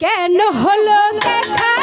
কেন হলো দেখা?